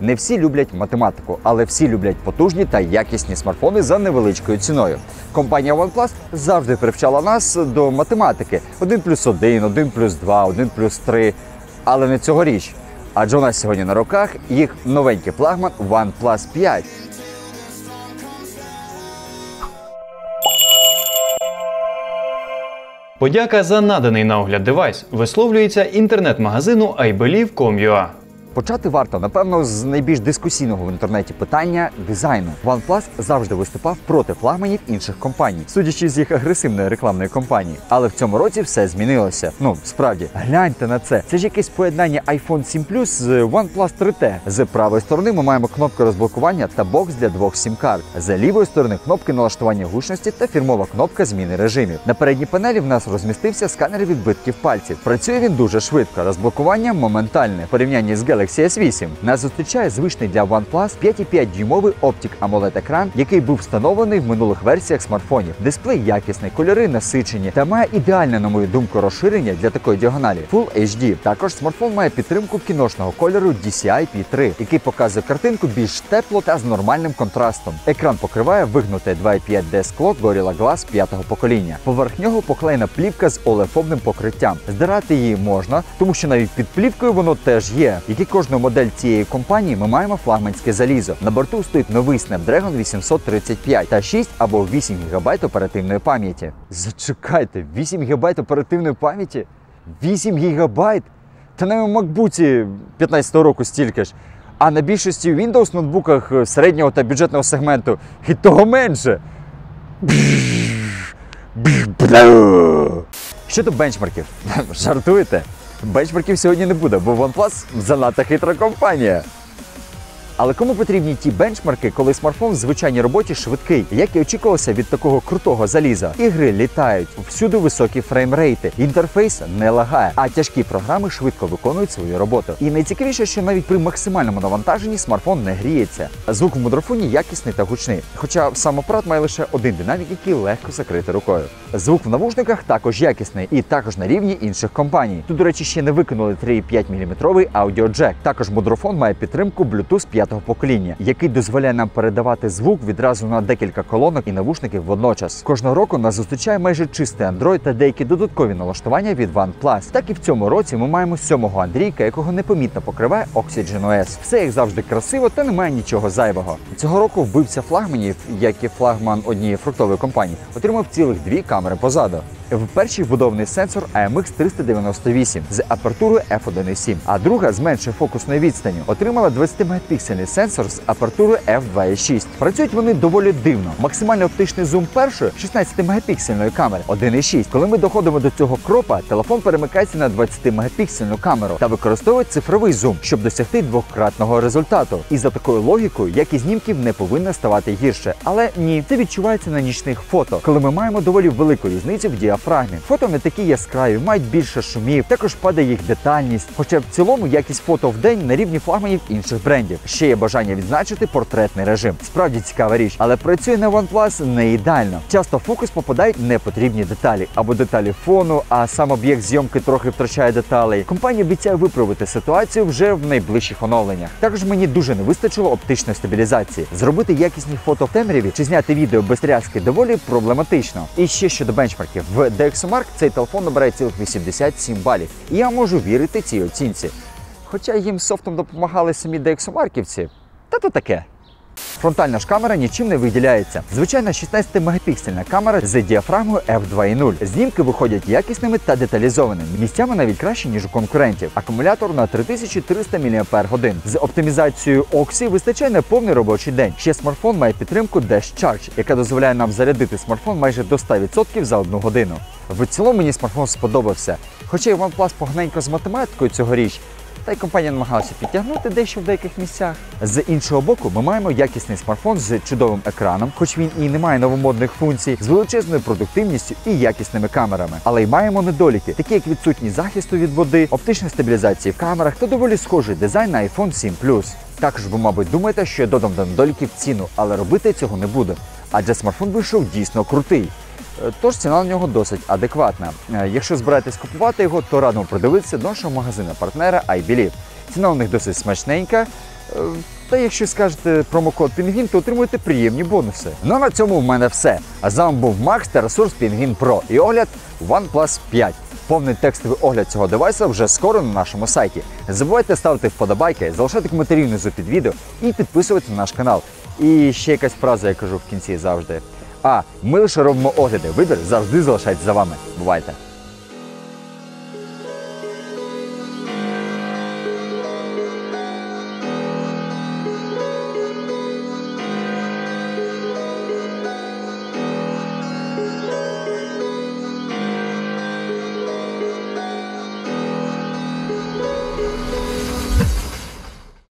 Не всі люблять математику, але всі люблять потужні та якісні смартфони за невеличкою ціною. Компанія OnePlus завжди привчала нас до математики: 1 плюс 1, 1 плюс 2, 1 плюс 3. Але не цьогоріч. Адже у нас сьогодні на руках їх новенький флагман OnePlus 5. Подяка за наданий на огляд девайс висловлюється інтернет-магазину iBelieve.com.ua. Почати варто, напевно, з найбільш дискусійного в інтернеті питання дизайну. OnePlus завжди виступав проти флагманів інших компаній, судячи з їх агресивної рекламної кампанії. Але в цьому році все змінилося. Ну справді, гляньте на це. Це ж якесь поєднання iPhone 7 Plus з OnePlus 3T. З правої сторони ми маємо кнопку розблокування та бокс для двох сім-карт. З лівої сторони кнопки налаштування гучності та фірмова кнопка зміни режимів. На передній панелі в нас розмістився сканер відбитків пальців. Працює він дуже швидко. Розблокування моментальне. В порівнянні з Galaxy S8 нас зустрічає звичний для OnePlus 5,5 дюймовий оптик amoled екран, який був встановлений в минулих версіях смартфонів. Дисплей якісний, кольори насичені та має ідеальне, на мою думку, розширення для такої діагоналі Full HD. Також смартфон має підтримку кіношного кольору DCI P3, який показує картинку більш тепло та з нормальним контрастом. Екран покриває вигнуте 2,5D скло Gorilla Glass п'ятого покоління. Поверх нього поклеєна плівка з олефобним покриттям. Здирати її можна, тому що навіть під плівкою воно теж є. Як і кожну модель цієї компанії, ми маємо флагманське залізо. На борту стоїть новий Snapdragon 835 та 6 або 8 ГБ оперативної пам'яті. Зачекайте, 8 ГБ оперативної пам'яті? 8 ГБ? Та на MacBook 15-го року стільки ж. А на більшості Windows ноутбуках середнього та бюджетного сегменту і того менше. Щодо бенчмарків, жартуєте? Бенчмарків сьогодні не буде, бо OnePlus занадто хитра компанія. Але кому потрібні ті бенчмарки, коли смартфон в звичайній роботі швидкий, як і очікувалося від такого крутого заліза? Ігри літають, всюди високі фреймрейти, інтерфейс не лагає, а тяжкі програми швидко виконують свою роботу. І найцікавіше, що навіть при максимальному навантаженні смартфон не гріється. Звук в мудрофоні якісний та гучний. Хоча сам апарат має лише один динамік, який легко закрити рукою. Звук в навушниках також якісний і також на рівні інших компаній. Тут, до речі, ще не викинули 3,5 мм аудіоджек. Також мудрофон має підтримку Bluetooth 5 покоління, який дозволяє нам передавати звук відразу на декілька колонок і навушників водночас. Кожного року нас зустрічає майже чистий Android та деякі додаткові налаштування від OnePlus. Так і в цьому році ми маємо сьомого Андрійка, якого непомітно покриває Oxygen OS. Все як завжди красиво та немає нічого зайвого. Цього року вбивця флагманів, як і флагман однієї фруктової компанії, отримав цілих дві камери позаду. В першій вбудований сенсор AMX 398 з апертурою f1.7, а друга з меншою фокусною відстанню отримала 20-мегапіксельний сенсор з апертурою f2.6. Працюють вони доволі дивно. Максимальний оптичний зум першої 16-мегапіксельної камери 1.6. Коли ми доходимо до цього кропа, телефон перемикається на 20-мегапіксельну камеру та використовує цифровий зум, щоб досягти двократного результату. І за такою логікою, як і знімків не повинно ставати гірше. Але ні, це відчувається на нічних фото, коли ми маємо доволі велику різницю в діафрагмі. Фото не такі яскраві, мають більше шумів, також падає їх детальність. Хоча в цілому якість фото в день на рівні флагманів інших брендів. Ще є бажання відзначити портретний режим. Справді цікава річ, але працює на OnePlus не ідеально. Часто в фокус попадають непотрібні деталі або деталі фону, а сам об'єкт зйомки трохи втрачає деталей. Компанія обіцяє виправити ситуацію вже в найближчих оновленнях. Також мені дуже не вистачило оптичної стабілізації. Зробити якісні фото в темряві чи зняти відео без тряски доволі проблематично. І ще щодо бенчмарків, в DxOMark цей телефон набирає цілих 87 балів. І я можу вірити цій оцінці. Хоча їм софтом допомагали самі DxOMarkівці, та то таке. Фронтальна ж камера нічим не виділяється. Звичайна 16-мегапіксельна камера з діафрагмою f2.0. Знімки виходять якісними та деталізованими. Місцями навіть краще, ніж у конкурентів. Акумулятор на 3300 мАч. З оптимізацією Oxy вистачає на повний робочий день. Ще смартфон має підтримку Dash Charge, яка дозволяє нам зарядити смартфон майже до 100% за одну годину. В цілому мені смартфон сподобався. Хоча і OnePlus поганенько з математикою цьогоріч, та й компанія намагалася підтягнути дещо в деяких місцях. З іншого боку, ми маємо якісний смартфон з чудовим екраном, хоч він і не має новомодних функцій, з величезною продуктивністю і якісними камерами. Але й маємо недоліки, такі як відсутність захисту від води, оптична стабілізація в камерах та доволі схожий дизайн на iPhone 7 Plus. Також ви, мабуть, думаєте, що я додам до недоліків ціну, але робити цього не буду. Адже смартфон вийшов дійсно крутий. Тож ціна на нього досить адекватна. Е, Якщо збираєтесь купувати його, то радимо придивитися до нашого магазину партнера iBelieve. Ціна у них досить смачненька. Е, Та якщо скажете промокод Пінгвін, то отримуєте приємні бонуси. Ну а на цьому в мене все. А з вами був Макс та ресурс Пінгвін Pro і огляд OnePlus 5. Повний текстовий огляд цього девайса вже скоро на нашому сайті. Не забувайте ставити вподобайки, залишати коментарі внизу під відео і підписувати на наш канал. І ще якась фраза я кажу в кінці завжди. А ми лише робимо огляди. Вибір завжди залишається за вами. Бувайте!